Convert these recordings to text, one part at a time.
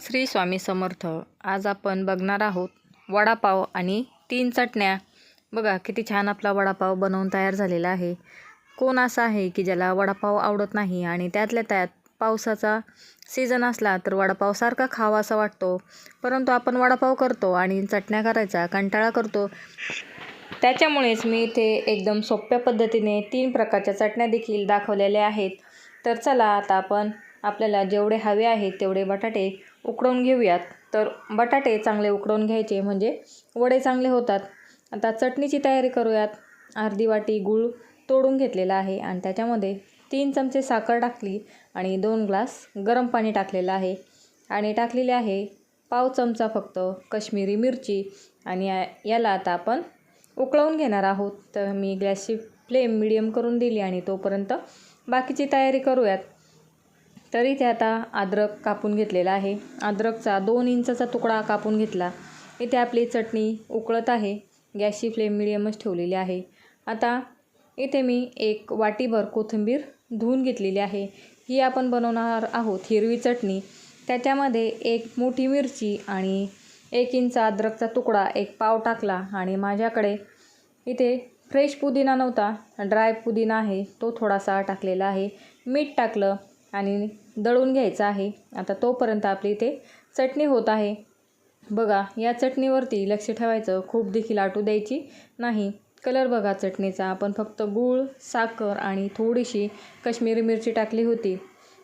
श्री स्वामी समर्थ. आज आपण बघणार आहोत वडापाव आणि तीन चटण्या. बघा किती छान आपला वडापाव बनवून तयार झालेला आहे. कोण असा आहे की ज्याला वडापाव आवडत नाही आणि त्यातल्या त्यात पावसाचा सीझन असला तर वडापाव सारखा खावा असा वाटतो. परंतु आपण वडापाव करतो आणि चटण्या करायचा कंटाळा करतो. त्याच्यामुळेच मी इथे एकदम सोप्या पद्धतीने तीन प्रकारच्या चटण्या देखील दाखवलेल्या आहेत. तर चला आता आपण आपल्याला जेवढे हवे आहेत तेवढे बटाटे उकडवून घेऊयात. तर बटाटे चांगले उकडवून घ्यायचे म्हणजे वडे चांगले होतात. आता चटणीची तयारी करूयात. अर्धी वाटी गूळ तोडून घेतलेला आहे आणि त्याच्यामध्ये तीन चमचे साखर टाकली आणि दोन ग्लास गरम पाणी टाकलेलं आहे. आणि टाकलेले आहे पाव चमचा फक्त कश्मीरी मिरची. आणि या याला आता आपण उकळवून घेणार आहोत. तर मी गॅसची फ्लेम मिडियम करून दिली आणि तोपर्यंत बाकीची तयारी करूयात. तर इथे आता अद्रक कापून घेतलेला आहे. अद्रकचा दोन इंचाचा तुकडा कापून घेतला. इथे आपली चटणी उकळत आहे. गॅसची फ्लेम मिडियमच ठेवलेली आहे. आता इथे मी एक वाटीभर कोथिंबीर धुवून घेतलेली आहे. ही आपण बनवणार आहोत हिरवी चटणी. त्याच्यामध्ये एक मोठी मिरची आणि एक इंच अद्रकचा तुकडा एक पाव टाकला आणि माझ्याकडे इथे फ्रेश पुदिना नव्हता. ड्राय पुदिना आहे. तो थोडासा टाकलेला आहे. मीठ टाकलं. आणि दळून घ्यायचं आहे. आता तोपर्यंत आपली इथे चटणी होत आहे. बघा या चटणीवरती लक्ष ठेवायचं. खूप देखील आटू द्यायची नाही. कलर बघा चटणीचा. आपण फक्त गूळ साखर आणि थोडीशी कश्मीरी मिरची टाकली होती.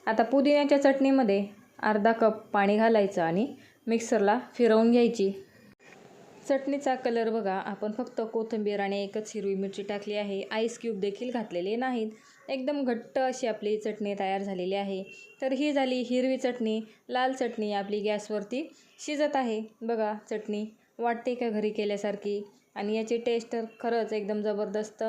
आता पुदिन्याच्या चटणीमध्ये अर्धा कप पाणी घालायचं आणि मिक्सरला फिरवून घ्यायची. चटणीचा कलर बघा. आपण फक्त कोथिंबीर आणि एकच हिरवी मिरची टाकली आहे. आईस क्यूब देखील घातलेले नाहीत. एकदम घट्ट अशी आपली चटणी तयार झालेली आहे. तर ही झाली हिरवी चटणी लाल चटणी आपली गॅसवरती शिजत आहे. बघा चटणी वाटते का घरी केल्यासारखी? आणि याची टेस्ट तर खरंच एकदम जबरदस्त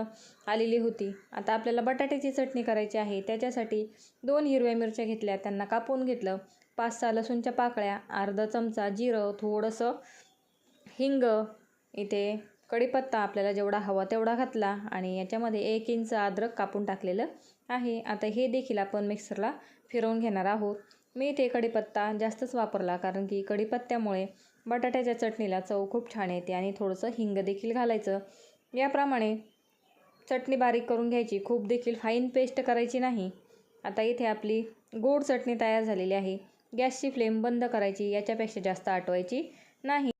आलेली होती. आता आपल्याला बटाट्याची चटणी करायची आहे. त्याच्यासाठी दोन हिरव्या मिरच्या घेतल्या. त्यांना कापून घेतलं. पाच सहा लसूणच्या पाकळ्या अर्धा चमचा जिरं थोडंसं हिंग इथे कढीपत्ता आपल्याला जेवढा हवा तेवढा घातला आणि याच्यामध्ये एक इंच अद्रक कापून टाकलेलं आहे. आता हे देखील आपण मिक्सरला फिरवून घेणार आहोत. मी इथे कढीपत्ता जास्तच वापरला कारण की कढीपत्त्यामुळे बटाट्याच्या चटणीला चव खूप छान येते आणि थोडंसं हिंग देखील घालायचं. याप्रमाणे चटणी बारीक करून घ्यायची. खूप देखील फाईन पेस्ट करायची नाही. आता इथे आपली गोड चटणी तयार झालेली आहे. गॅसची फ्लेम बंद करायची. याच्यापेक्षा जास्त आटवायची नाही.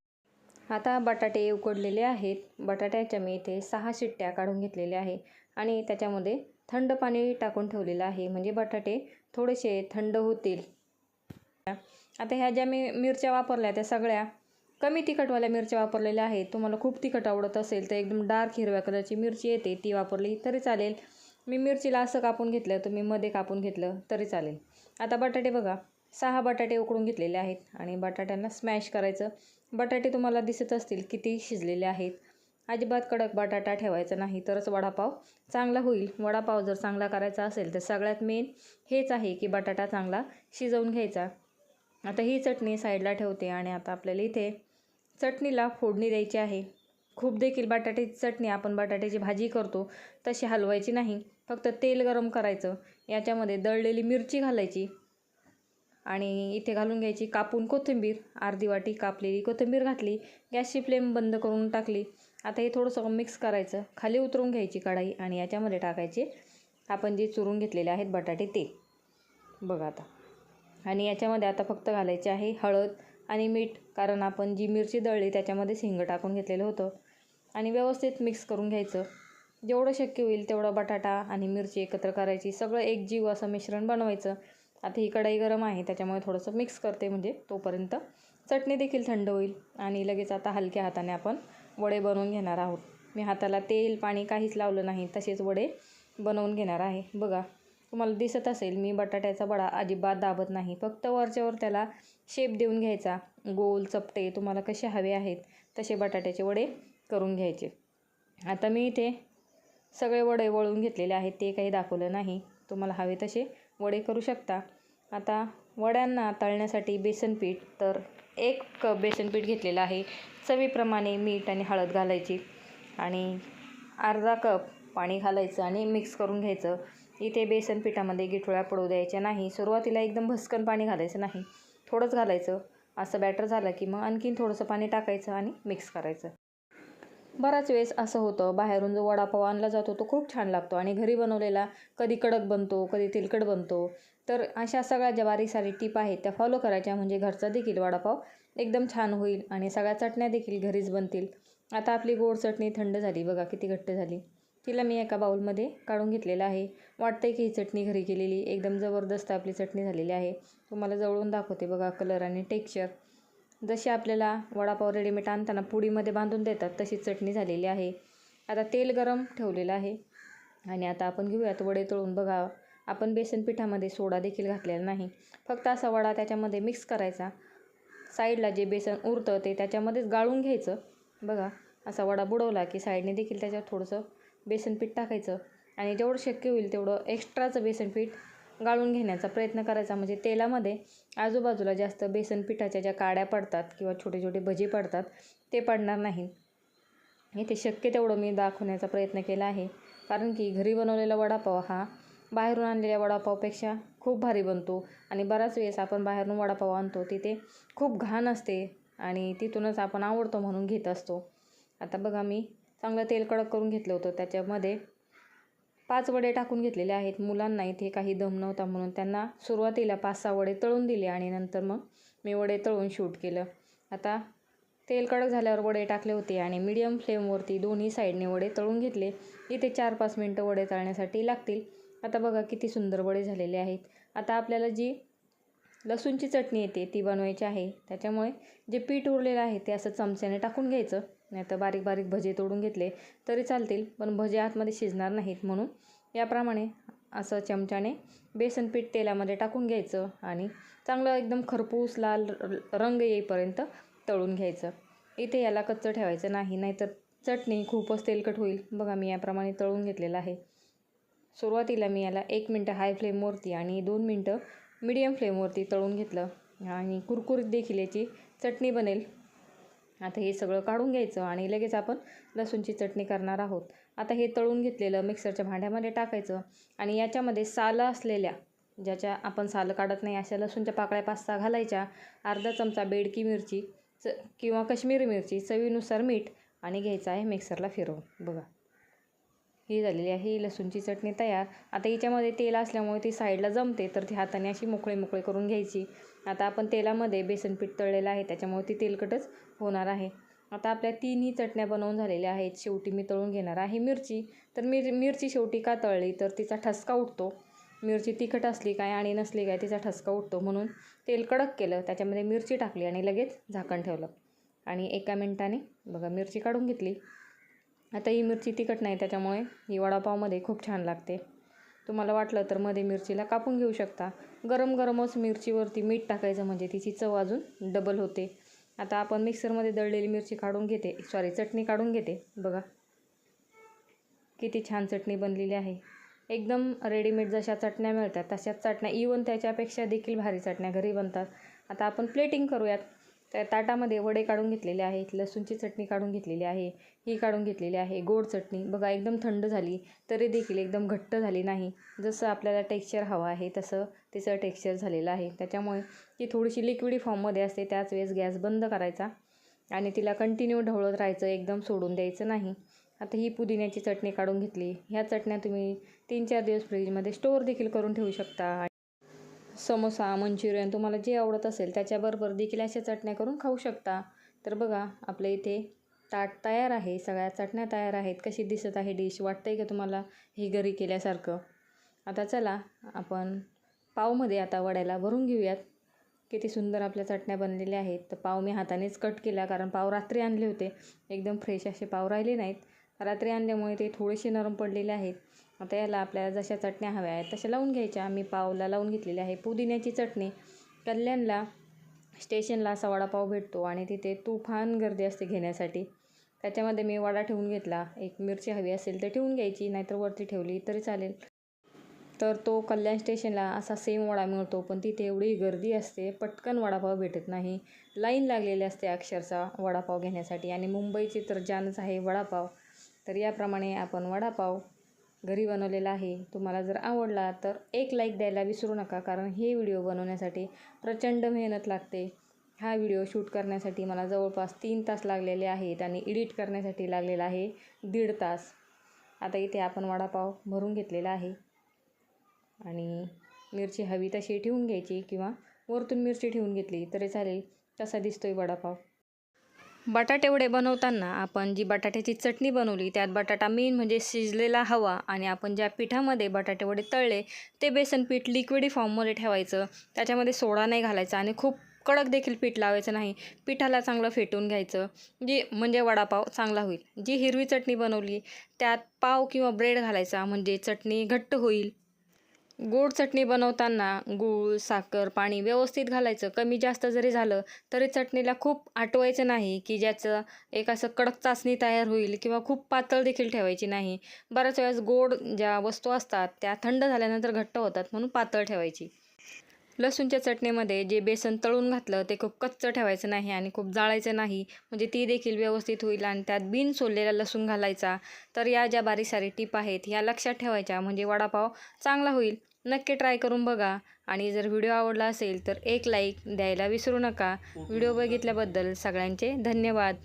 आता बटाटे उकडलेले आहेत. बटाट्याच्या मी इथे सहा शिट्ट्या काढून घेतलेल्या आहे आणि त्याच्यामध्ये थंड पाणी टाकून ठेवलेलं आहे. म्हणजे बटाटे थोडेसे थंड होतील. आता ह्या ज्या मी मिरच्या वापरल्या त्या सगळ्या कमी तिखटवाल्या मिरच्या वापरलेल्या आहेत. तुम्हाला खूप तिखट आवडत असेल तर एकदम डार्क हिरव्या कलरची मिरची येते. ती वापरली तरी चालेल. मी मिरचीला असं कापून घेतलं तुम्ही मध्ये कापून घेतलं तरी चालेल. आता बटाटे बघा. सहा बटाटे उकडून घेतलेले आहेत आणि बटाट्यांना स्मॅश करायचं. बटाटे तुम्हाला दिसत असतील किती शिजलेले आहेत. अजिबात कडक बटाटा ठेवायचा नाही तरच वडापाव चांगला होईल. वडापाव जर चांगला करायचा असेल तर सगळ्यात मेन हेच आहे की बटाटा चांगला शिजवून घ्यायचा. आता ही चटणी साईडला ठेवते आणि आता आपल्याला इथे चटणीला फोडणी द्यायची आहे. खूप देखील बटाट्याची चटणी आपण बटाट्याची भाजी करतो तशी हलवायची नाही. फक्त तेल गरम करायचं. याच्यामध्ये दळलेली मिरची घालायची. आणि इथे घालून घ्यायची कापून कोथिंबीर. अर्धी वाटी कापलेली कोथिंबीर घातली. गॅसची फ्लेम बंद करून टाकली. आता हे थोडंसं मिक्स करायचं. खाली उतरून घ्यायची कढाई आणि याच्यामध्ये टाकायचे. आपण जे चुरून घेतलेले आहेत बटाटे ते. बघा आता. आणि याच्यामध्ये आता फक्त घालायचे आहे हळद आणि मीठ. कारण आपण जी मिरची दळली त्याच्यामध्ये हिंग टाकून घेतलेलं होतं. आणि व्यवस्थित मिक्स करून घ्यायचं. जेवढं शक्य होईल तेवढं बटाटा आणि मिरची एकत्र करायची. सगळं एक जीव असं मिश्रण बनवायचं. आता ही कढाई गरम आहे त्याच्यामुळे थोडंसं मिक्स करते म्हणजे तोपर्यंत. चटणी देखील थंड होईल आणि लगेच आता हलक्या हाताने आपण वडे बनवून घेणार आहोत. मी हाताला तेल पाणी काहीच लावलं नाही तसेच वडे बनवून घेणार आहे. बघा तुम्हाला दिसत असेल मी बटाट्याचा वडा अजिबात दाबत नाही. फक्त वरच्यावर त्याला शेप देऊन घ्यायचा. गोल चपटे तुम्हाला कसे हवे आहेत तसे बटाट्याचे वडे करून घ्यायचे. आता मी इथे सगळे वडे वळून घेतलेले आहेत ते काही दाखवलं नाही. तुम्हाला हवे तसे वडे करू शकता. आता वड्यांना तळण्यासाठी बेसन पीठ तर एक कप बेसन पीठ घेतलेलं आहे. चवीप्रमाणे मीठ आणि हळद घालायची आणि अर्धा कप पाणी घालायचं आणि मिक्स करून घ्यायचं. इथे बेसन पिठामध्ये गिठोळ्या पडू द्यायच्या नाही. सुरुवातीला एकदम भस्कन पाणी घालायचं नाही. थोडंच घालायचं. असं बॅटर झालं की मग आणखीन थोडंसं पाणी टाकायचं आणि मिक्स करायचं. बराच वेळेस असं होतं. बाहेरून जो वडापाव आणला जातो तो खूप छान लागतो आणि घरी बनवलेला कधी कडक बनतो कधी तेलकट बनतो. तर अशा सगळ्या ज्या बारीक सारी टीप आहेत त्या फॉलो करायच्या म्हणजे घरचा देखील वडापाव एकदम छान होईल आणि सगळ्या चटण्या देखील घरीच बनतील. आता आपली गोड चटणी थंड झाली. बघा किती घट्ट झाली. तिला मी एका बाऊलमध्ये काढून घेतलेलं आहे. वाटतंय की ही चटणी घरी केलेली एकदम जबरदस्त आपली चटणी झालेली आहे. तुम्हाला जवळून दाखवते बघा कलर आणि टेक्स्चर जशी आपल्याला वडापाव रेडीमेड आणताना पुडीमध्ये बांधून देतात तशी चटणी झालेली आहे. आता तेल गरम ठेवलेलं आहे. आणि आता आपण घेऊयात वडे तळून. बघा आपण बेसन पिठामध्ये सोडा देखील घातलेला नाही. फक्त असा वडा त्याच्यामध्ये मिक्स करायचा. साईडला जे बेसन उरतं ते त्याच्यामध्येच गाळून घ्यायचं. बघा असा वडा बुडवला की साईडने देखील त्याच्यावर थोडंसं बेसन पीठ टाकायचं. आणि जेवढं शक्य होईल तेवढं एक्स्ट्राचं बेसन पीठ गाळून घेण्याचा प्रयत्न करायचा. म्हणजे तेलामध्ये आजूबाजूला जास्त बेसन पिठाच्या ज्या काड्या पडतात किंवा छोटे छोटे भजी पडतात ते पडणार नाहीत. इथे शक्य तेवढं मी दाखवण्याचा प्रयत्न केला आहे. कारण की घरी बनवलेला वडापाव हा बाहेरून आणलेल्या वडापावपेक्षा खूप भारी बनतो आणि बराच वेळेस आपण बाहेरून वडापाव आणतो तिथे खूप घाण असते आणि तिथूनच आपण आवडतो म्हणून घेत असतो. आता बघा मी चांगलं तेल कडक करून घेतलं होतं. त्याच्यामध्ये पाच वडे टाकून घेतलेले आहेत. मुलांना इथे काही दम नव्हता म्हणून त्यांना सुरुवातीला पाच सहा वडे तळून दिले आणि नंतर मग मी वडे तळून शूट केलं. आता तेल कडक झाल्यावर वडे टाकले होते आणि मीडियम फ्लेमवरती दोन्ही साईडने वडे तळून घेतले. इथे चार पाच मिनटं वडे तळण्यासाठी लागतील. आता बघा किती सुंदर वडे झालेले आहेत. आता आपल्याला जी लसूणची चटणी येते ती बनवायची आहे. त्याच्यामुळे जे पीठ उरलेलं आहे ते असं चमच्याने टाकून घ्यायचं. नाही तर बारीक बारीक भजे तोडून घेतले तरी चालतील पण भजे आतमध्ये शिजणार नाहीत म्हणून. याप्रमाणे असं चमच्याने बेसन पीठ तेलामध्ये टाकून घ्यायचं आणि चांगलं एकदम खरपूस लाल रंग येईपर्यंत तळून घ्यायचं. इथे याला कच्चं ठेवायचं नाही नाहीतर चटणी खूपच तेलकट होईल. बघा मी याप्रमाणे तळून घेतलेलं आहे. सुरुवातीला मी याला एक मिनटं हाय फ्लेमवरती आणि दोन मिनटं मीडियम फ्लेमवरती तळून घेतलं. आणि कुरकुरीत देखील याची चटणी बनेल. आता हे सगळं काढून घ्यायचं आणि लगेच आपण लसूणची चटणी करणार आहोत. आता हे तळून घेतलेलं मिक्सरच्या भांड्यामध्ये टाकायचं आणि याच्यामध्ये सालं असलेल्या ज्याच्या आपण सालं काढत नाही अशा लसूणच्या पाकळ्या पाच सहा घालायच्या. अर्धा चमचा बेडकी मिरची च किंवा कश्मीरी मिरची चवीनुसार मीठ आणि घ्यायचं आहे मिक्सरला फिरवून. बघा. ही झालेली आहे ही लसूणची चटणी तयार. आता हिच्यामध्ये तेल असल्यामुळे ती साईडला जमते तर ती हाताने अशी मोकळी मोकळी करून घ्यायची. आता आपण तेलामध्ये बेसन पीठ तळलेलं आहे त्याच्यामुळे ती तेलकटच होणार आहे. आता आपल्या तिन्ही चटण्या बनवून झालेल्या आहेत. शेवटी मी तळून घेणार आहे मिरची. तर मिर मिरची शेवटी का तळली? तर तिचा ठसका उठतो. मिरची तिखट असली काय आणि नसली काय तिचा ठसका उठतो. म्हणून तेल कडक केलं त्याच्यामध्ये मिरची टाकली आणि लगेच झाकण ठेवलं. आणि एका मिनटाने बघा मिरची काढून घेतली. आता ही मिरची तिखट नाही त्याच्यामुळे ही वडापावमध्ये खूप छान लागते. तुम्हाला वाटलं तर मध्ये मिरचीला कापून घेऊ शकता. गरम गरमच मिरचीवरती मीठ टाकायचं म्हणजे तिची चव अजून डबल होते. आता आपण मिक्सरमध्ये दळलेली मिरची काढून घेते. सॉरी चटणी काढून घेते. बघा. किती छान चटणी बनलेली आहे. एकदम रेडीमेड जशा चटण्या मिळतात तशाच चटण्या इवन त्याच्यापेक्षा देखील भारी चटण्या घरी बनतात. आता आपण प्लेटिंग करूयात. त्या ताटामध्ये वडे काढून घेतलेले आहेत लसूणची चटणी काढून घेतलेली आहे ही काढून घेतलेली आहे गोड चटणी. बघा एकदम थंड झाली तरी देखील एकदम घट्ट झाली नाही. जसं आपल्याला टेक्स्चर हवं आहे तसं तिचं टेक्स्चर झालेलं आहे. त्याच्यामुळे ती थोडीशी लिक्विडी फॉर्ममध्ये असते त्याच वेळेस गॅस बंद करायचा आणि तिला कंटिन्यू ढवळत राहायचं एकदम सोडून द्यायचं नाही. आता ही पुदिन्याची चटणी काढून घेतली. ह्या चटण्या तुम्ही तीन चार दिवस फ्रीजमध्ये स्टोअर देखील करून ठेवू शकता समोसा मंचुरियन तुम्हाला जे आवडत असेल त्याच्याबरोबर देखील अशा चटण्या करून खाऊ शकता. तर बघा आपल्या इथे ताट तयार आहे सगळ्या चटण्या तयार आहेत. कशी दिसत आहे डिश वाटतंय का तुम्हाला हे घरी केल्यासारखं? आता चला आपण पावमध्ये आता वड्याला भरून घेऊयात. किती सुंदर आपल्या चटण्या बनलेल्या आहेत. तर पाव मी हातानेच कट केला कारण पाव रात्री आणले होते. एकदम फ्रेश असे पाव राहिले नाहीत. रात्री आणल्यामुळे ते थोडेसे नरम पडलेले आहेत. आता याला आपल्याला जशा चटण्या हव्या आहेत तशा लावून घ्यायच्या. आम्ही पावला लावून घेतलेली आहे पुदिन्याची चटणी. कल्याणला स्टेशनला असा वडापाव भेटतो आणि तिथे तुफान गर्दी असते घेण्यासाठी. त्याच्यामध्ये मी वडा ठेवून घेतला. एक मिरची हवी असेल तर ठेवून घ्यायची नाहीतर वरती ठेवली तरी चालेल. तर तो कल्याण स्टेशनला असा सेम वडा मिळतो पण तिथे एवढी गर्दी असते पटकन वडापाव भेटत नाही. लाईन लागलेली असते अक्षरशः वडापाव घेण्यासाठी आणि मुंबईची तर जानच आहे वडापाव. तर याप्रमाणे आपण वडापाव घरी बनवलेला आहे. तुम्हाला जर आवडला तर एक लाईक द्यायला विसरू नका कारण हे व्हिडिओ बनवण्यासाठी प्रचंड मेहनत लागते. हा व्हिडिओ शूट करण्यासाठी मला जवळपास तीन तास लागलेले आहेत आणि एडिट करण्यासाठी लागलेला आहे दीड तास. आता इथे आपण वडापाव भरून घेतलेला आहे. आणि मिरची हवी तशी ठेवून घ्यायची किंवा वरतून मिरची ठेवून घेतली तरी चालेल कसा दिसतोय वडापाव. बटाटेवडे बनवताना आपण जी बटाट्याची चटणी बनवली त्यात बटाटा मेन म्हणजे शिजलेला हवा आणि आपण ज्या पिठामध्ये बटाटेवडे तळले ते बेसन पीठ लिक्विडी फॉर्ममध्ये ठेवायचं. त्याच्यामध्ये सोडा नाही घालायचा आणि खूप कडक देखील पीठ लावायचं नाही. पिठाला चांगलं फेटून घ्यायचं जी म्हणजे वडापाव चांगला होईल. जी हिरवी चटणी बनवली त्यात पाव किंवा ब्रेड घालायचा म्हणजे चटणी घट्ट होईल. गोड चटणी बनवताना गूळ साखर पाणी व्यवस्थित घालायचं. कमी जास्त जरी झालं तरी चटणीला खूप आटवायचं नाही की ज्याचं एक असं कडक चाचणी तयार होईल किंवा खूप पातळ देखील ठेवायची नाही. बऱ्याच वेळेस गोड ज्या वस्तू असतात त्या थंड झाल्यानंतर घट्ट होतात म्हणून पातळ ठेवायची. लसूणच्या चटणीमध्ये जे बेसन तळून घातलं ते खूप कच्चं ठेवायचं नाही आणि खूप जाळायचं नाही. म्हणजे ती देखील व्यवस्थित होईल आणि त्यात बिन सोललेला लसूण घालायचा. तर या ज्या बारीक सारी टीप आहेत ह्या लक्षात ठेवायच्या. म्हणजे वडापाव चांगला होईल. नक्की ट्राय करून बघा. आणि जर व्हिडिओ आवडला असेल तर एक लाईक द्यायला विसरू नका. व्हिडिओ बघितल्याबद्दल सगळ्यांचे धन्यवाद.